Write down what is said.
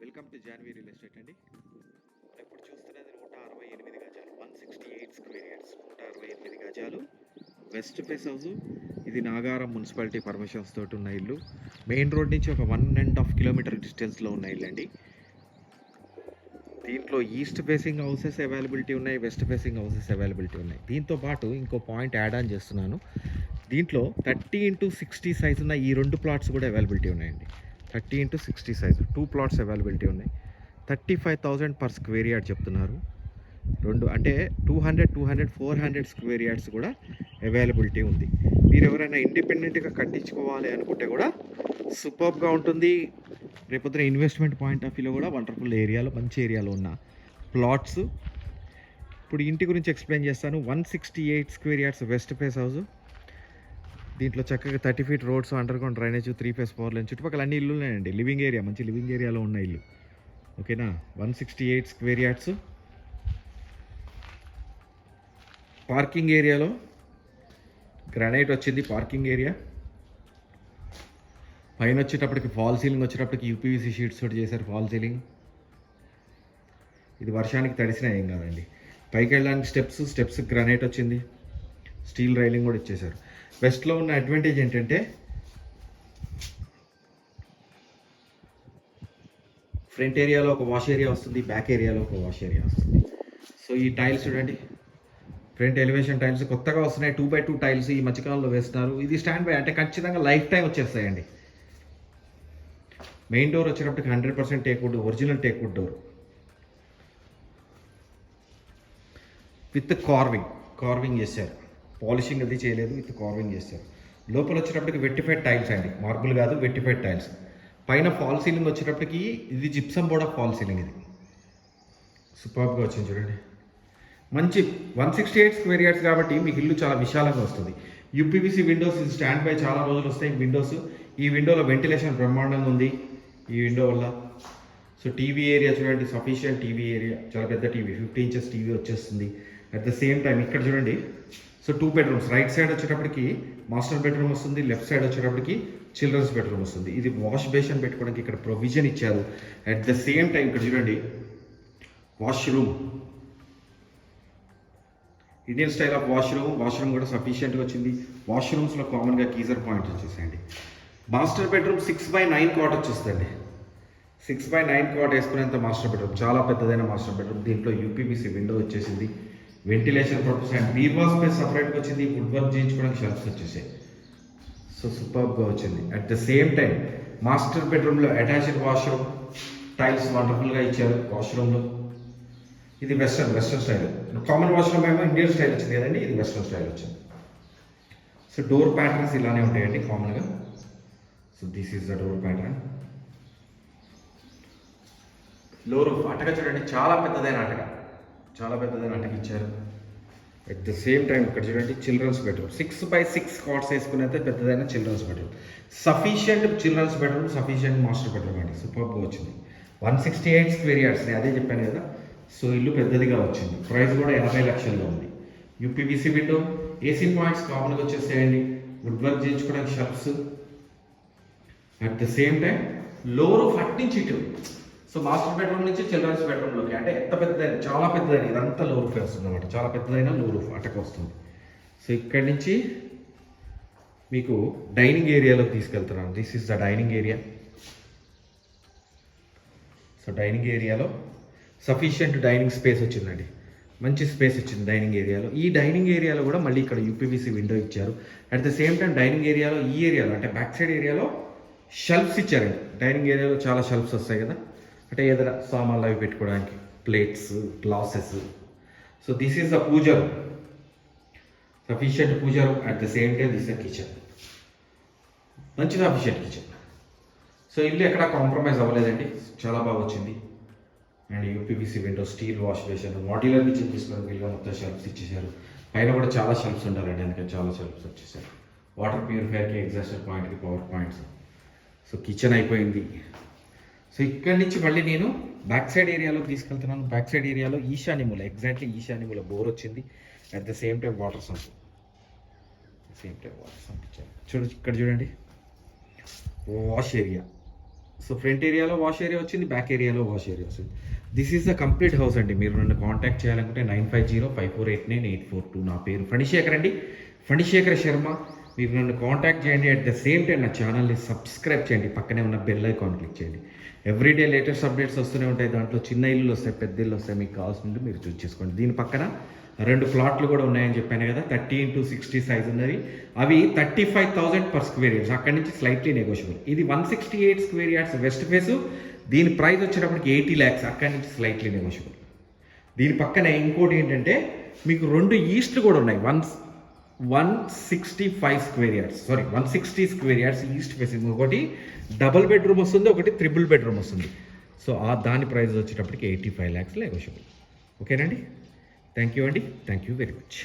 Welcome to Janvi real estate అండి. ఇప్పుడు చూస్తున్నది నూట అరవై ఎనిమిది గజాలు one sixty eight square yards నూట అరవై ఎనిమిది గజాలు. వెస్ట్ ఫేస్ హౌస్ ఇది నాగారం మున్సిపాలిటీ పర్మిషన్స్ తోటి ఉన్న ఇల్లు. మెయిన్ రోడ్ నుంచి ఒక వన్ అండ్ హాఫ్ కిలోమీటర్ డిస్టెన్స్లో ఉన్న ఇల్లు అండి దీంట్లో ఈస్ట్ ఫేసింగ్ హౌసెస్ అవైలబిలిటీ ఉన్నాయి వెస్ట్ ఫేసింగ్ హౌసెస్ అవైలబిలిటీ ఉన్నాయి. దీంతో పాటు ఇంకో పాయింట్ యాడ్ ఆన్ చేస్తున్నాను. దీంట్లో థర్టీ ఇంటూ సిక్స్టీ సైజ్ ఉన్న ఈ రెండు ప్లాట్స్ కూడా అవైలబిలిటీ ఉన్నాయండి. Thirty into sixty size. Two plots availability ఉన్నాయి. Thirty five thousand per square yard చెప్తున్నారు. రెండు అంటే two hundred two hundred four hundred square yards కూడా అవైలబిలిటీ ఉంది. మీరు ఎవరైనా ఇండిపెండెంట్గా కట్టించుకోవాలి అనుకుంటే కూడా సూపర్గా ఉంటుంది. రేపొద్దున ఇన్వెస్ట్మెంట్ పాయింట్ ఆఫ్ వ్యూలో కూడా వండర్ఫుల్ ఏరియాలో మంచి ఏరియాలో ఉన్న ప్లాట్స్ ఇప్పుడు ఇంటి గురించి ఎక్స్ప్లెయిన్ చేస్తాను. One sixty eight square yards west face house దీంట్లో చక్కగా thirty feet roads under ground drainage three phase power line చుట్టుపక్కల అన్ని ఇల్లు ఉన్నాయండి లివింగ్ ఏరియా మంచి లివింగ్ ఏరియాలో ఉన్న ఇల్లు. ఓకేనా? One sixty eight square yards. Parking ఏరియాలో గ్రానైట్ వచ్చింది పార్కింగ్ ఏరియా. పైన వచ్చేటప్పటికి ఫాల్ సీలింగ్ వచ్చేటప్పటికి యూపీవీసీ షీట్స్ తోటి చేశారు ఫాల్ సీలింగ్. ఇది వర్షానికి తడిసినా ఏం కాదండి. పైకి వెళ్ళడానికి స్టెప్స్ స్టెప్స్ గ్రానైట్ వచ్చింది. స్టీల్ రైలింగ్ కూడా ఇచ్చేశారు. వెస్ట్లో ఉన్న అడ్వాంటేజ్ ఏంటంటే ఫ్రంట్ ఏరియాలో ఒక వాష్ ఏరియా వస్తుంది బ్యాక్ ఏరియాలో ఒక వాష్ ఏరియా వస్తుంది. సో ఈ టైల్స్ చూడండి. ఫ్రంట్ ఎలివేషన్ టైల్స్ కొత్తగా వస్తున్నాయి. టూ బై టూ టైల్స్ ఈ మధ్యకాలంలో వేస్తున్నారు. ఇది స్టాండ్ బై అంటే ఖచ్చితంగా లైఫ్ టైం వచ్చేస్తాయండి. మెయిన్ డోర్ వచ్చేటప్పటికి hundred percent teakwood original teakwood door with carving carving చేశారు. పాలిషింగ్ అది చేయలేదు విత్ కార్వింగ్ చేస్తారు. లోపల వచ్చేటప్పటికి వెట్టిఫైడ్ టైల్స్ అండి. మార్బుల్ కాదు వెట్టిఫైడ్ టైల్స్. పైన ఫాల్ సీలింగ్ వచ్చేటప్పటికి ఇది gypsum board of fall ceiling ఇది. సూపర్గా వచ్చింది చూడండి. మంచి one sixty eight square yards కాబట్టి మీకు ఇల్లు చాలా విశాలంగా వస్తుంది. యూపీవీసీ విండోస్ ఇది స్టాండ్ బై చాలా రోజులు వస్తాయి విండోస్. ఈ విండోలో వెంటిలేషన్ బ్రహ్మాండంగా ఉంది ఈ విండో వల్ల. సో టీవీ ఏరియా చూడండి సఫిషియంట్ టీవీ ఏరియా. చాలా పెద్ద టీవీ ఫిఫ్టీ ఇంచెస్ టీవీ వచ్చేస్తుంది. అట్ ద సేమ్ టైం ఇక్కడ చూడండి so two bedrooms right side వచ్చేటప్పటికి మాస్టర్ బెడ్రూమ్ వస్తుంది లెఫ్ట్ సైడ్ వచ్చేటప్పటికి చిల్డ్రన్స్ బెడ్రూమ్ వస్తుంది. ఇది వాష్ బేషన్ పెట్టుకోవడానికి ఇక్కడ ప్రొవిజన్ ఇచ్చారు. అట్ ద సేమ్ టైం ఇక్కడ చూడండి washroom Indian style of washroom washroom కూడా సఫిషియెంట్గా వచ్చింది. వాష్రూమ్స్లో కామన్గా geyser point వచ్చేసాయండి. Master bedroom six by nine cot వచ్చేస్తుంది సిక్స్ బై నైన్ కాట్ వేసుకునేంత మాస్టర్ బెడ్రూమ్ చాలా పెద్దదైన మాస్టర్ బెడ్రూమ్ దీంట్లో యూపీబీసీ విండో వచ్చేసింది. వెంటిలేషన్ పర్పస్ అండ్ బీర్వా స్పేస్ సపరేట్గా వచ్చింది వుడ్ వర్క్ చేయించుకోవడానికి షెల్ఫ్స్ వచ్చేసాయి. సో సూపర్గా వచ్చింది. At the same time master బెడ్రూమ్లో అటాచ్డ్ వాష్రూమ్ టైల్స్ వండర్ఫుల్గా ఇచ్చారు వాష్రూమ్లో ఇది western western style common washroom ఏమో ఇండియన్ స్టైల్ వచ్చింది కదండి ఇది వెస్టర్న్ స్టైల్ వచ్చింది. సో డోర్ ప్యాటర్న్స్ ఇలానే ఉంటాయండి కామన్గా so this is the door pattern లోరు అటక చూడండి చాలా పెద్దదైన అటక చాలా పెద్దది అటక ఇచ్చారు. అట్ ద సేమ్ టైం ఇక్కడ చూడండి children's bedroom six by six cots వేసుకునేది పెద్దదైన children's bedroom sufficient children's bedroom sufficient master bedroom అండి. సూపర్గా వచ్చింది. One sixty eight square yards నేను అదే చెప్పాను కదా. సో ఇల్లు పెద్దదిగా వచ్చింది. ప్రైస్ కూడా ఎనభై లక్షల్లో ఉంది. యూపీవీసీ విండో ఏసీ పాయింట్స్ కామన్గా వచ్చేసేయండి. వుడ్ వర్క్ చేయించుకోవడానికి shelves at the same time లోరు ఫట్ ఇటు. సో మాస్టర్ బెడ్రూమ్ నుంచి చిల్డ్రన్స్ బెడ్రూమ్లోకి. అంటే ఎంత పెద్దదైన చాలా పెద్దదైన ఇదంతా లో రూఫ్ వస్తుంది అనమాట చాలా పెద్దదైన లో రూఫ్ అటక్ వస్తుంది. సో ఇక్కడి నుంచి మీకు డైనింగ్ ఏరియాలోకి తీసుకెళ్తున్నాను. This is the dining area so dining ఏరియాలో సఫిషియంట్ డైనింగ్ స్పేస్ వచ్చిందండి. మంచి స్పేస్ వచ్చింది డైనింగ్ ఏరియాలో ఈ డైనింగ్ ఏరియాలో కూడా మళ్ళీ ఇక్కడ యూపీవీసీ విండో ఇచ్చారు. At the same time dining ఏరియాలో ఈ ఏరియాలో అంటే బ్యాక్ సైడ్ ఏరియాలో షెల్ఫ్స్ ఇచ్చారండి. డైనింగ్ ఏరియాలో చాలా షెల్ఫ్స్ వస్తాయి కదా. అంటే ఏదైనా సామాన్లు అవి పెట్టుకోవడానికి plates glasses so this is the పూజర్ sufficient పూజర్ at the same time this the kitchen మంచి సఫిషియంట్ కిచెన్ సో ఇల్లు ఎక్కడ కాంప్రమైజ్ అవ్వలేదండి. చాలా బాగా వచ్చింది. And UPVC window steel wash basin modular kitchen తీసుకోవడానికి వీళ్ళు మొత్తం షెల్ఫ్స్ ఇచ్చేసారు పైన కూడా చాలా షెల్ఫ్స్ ఉండాలండి అందుకని చాలా షెల్ఫ్స్ వచ్చేసారు వాటర్ ప్యూరిఫైర్కి ఎగ్జాస్టర్ పాయింట్కి పవర్ పాయింట్స్ సో కిచెన్ అయిపోయింది. సో ఇక్కడి నుంచి మళ్ళీ నేను బ్యాక్ సైడ్ ఏరియాలోకి తీసుకెళ్తున్నాను. బ్యాక్ సైడ్ ఏరియాలో ఈశాన్యముల ఎగ్జాక్ట్లీ ఈశాన్యముల బోర్ వచ్చింది. At the same time water sump same time water sump చూడు ఇక్కడ చూడండి. వాష్ ఏరియా సో ఫ్రంట్ ఏరియాలో వాష్ ఏరియా వచ్చింది బ్యాక్ ఏరియాలో వాష్ ఏరియా వచ్చింది. This is the complete house అండి. మీరు నన్ను కాంటాక్ట్ చేయాలనుకుంటే nine five zero five four eight nine eight four two నా పేరు. ఫణిశేఖర్ అండి. ఫణిశేఖర్ శర్మ. మీరు నన్ను కాంటాక్ట్ చేయండి. అట్ ద సేమ్ టైం నా ఛానల్ని సబ్స్క్రైబ్ చేయండి. పక్కనే ఉన్న బెల్ ఐకాన్ క్లిక్ చేయండి. ఎవ్రీడే లేటెస్ట్ అప్డేట్స్ వస్తూనే ఉంటాయి. దాంట్లో చిన్న ఇల్లులు వస్తాయి పెద్ద ఇల్లు వస్తాయి. మీకు కావాల్సింది మీరు చూస్ చేసుకోండి. దీని పక్కన రెండు ప్లాట్లు కూడా ఉన్నాయని చెప్పాను కదా. థర్టీ ఇంటూ సిక్స్టీ సైజ్ ఉన్నవి. అవి thirty five thousand per square yards అక్కడి నుంచి స్లైట్లీ నెగోషియబుల్ ఇది one sixty eight square yards west face దీని ప్రైస్ వచ్చేటప్పటికి ఎయిటీ ల్యాక్స్ అక్కడి నుంచి స్లైట్లీ నెగోషియబుల్ దీని పక్కనే ఇంకోటి ఏంటంటే మీకు రెండు ఈస్ట్లు కూడా ఉన్నాయి. One one sixty five square yards sorry one sixty square yards east facing ఒకటి డబుల్ బెడ్రూమ్ వస్తుంది ఒకటి త్రిబుల్ బెడ్రూమ్ వస్తుంది. సో ఆ దాని ప్రైస్ వచ్చేటప్పటికి ఎయిటీ ఫైవ్ ల్యాక్స్ నెగోషియబుల్ ఓకేనండి థ్యాంక్ యూ అండి. Thank you very much